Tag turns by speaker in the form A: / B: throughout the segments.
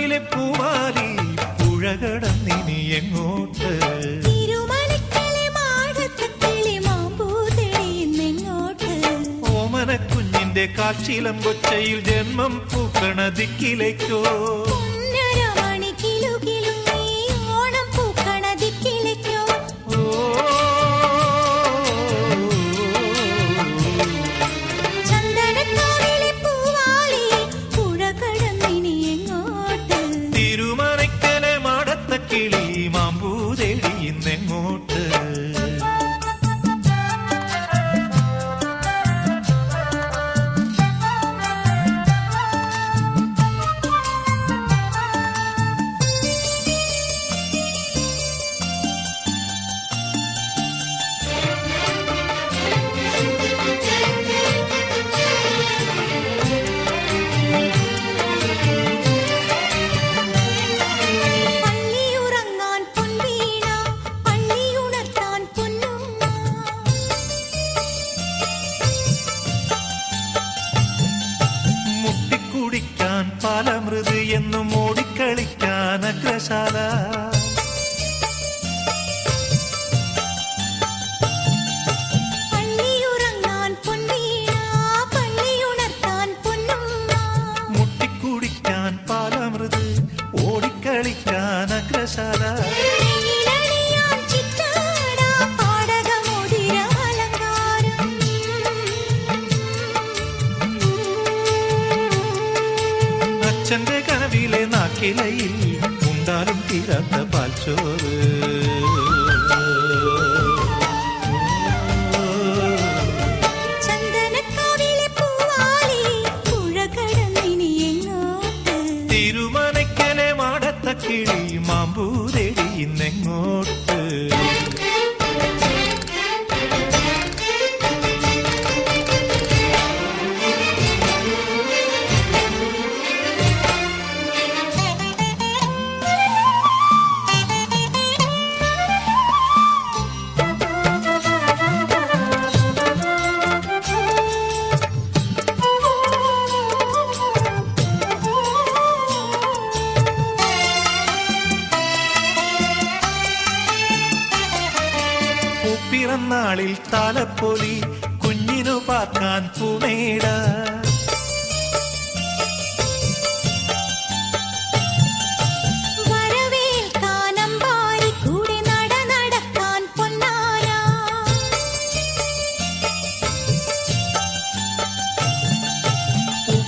A: രാവിലെ പൂവാലി പുഴ കടന്നിനി
B: എങ്ങോട്ട് ഓമനക്കുഞ്ഞിന്റെ കാച്ചിലം കൊച്ചയിൽ ജന്മം പൂക്കണ ദിക്കിലേക്കോ? ഇന്നെങ്ങോട്ട് പാലമൃത് എന്നും ഓടിക്കളിക്കാൻ അഗ്രശാല. നാക്കിലയിൽ ഉണ്ടാലും തീരാത്ത പാൽച്ചോറ്. തിരുമനക്കലെ മാടത്ത കിളി പൂപ്പിറന്നാളിൽ തലപ്പൊലി കുഞ്ഞിനു പാർക്കാൻ പൂമേട.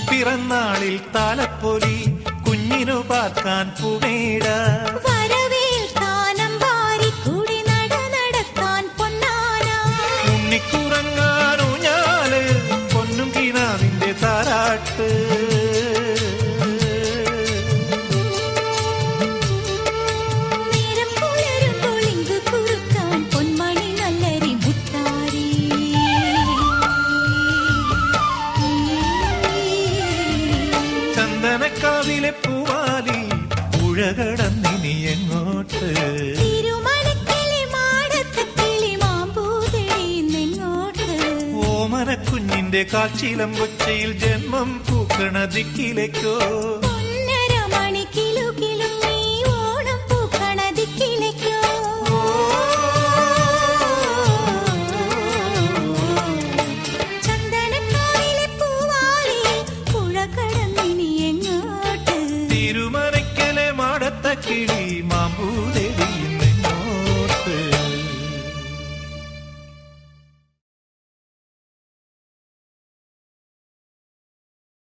B: പിറന്നാളിൽ താലപ്പൊലി കുഞ്ഞിനു പാർക്കാൻ പൂമേട. ചന്ദനക്കാവിലെ പൂവാലി പുഴകടന്നിനി എങ്ങോട്ട്?
A: തിരുമലക്കിളി മാടത്തെ കിളി മാമ്പൂ തെളിയുന്നെങ്ങോട്ട്
B: ഓമന കാച്ചിലം കൊച്ചയിൽ ജന്മം പൂക്കണ ദിക്കിലേക്കോ?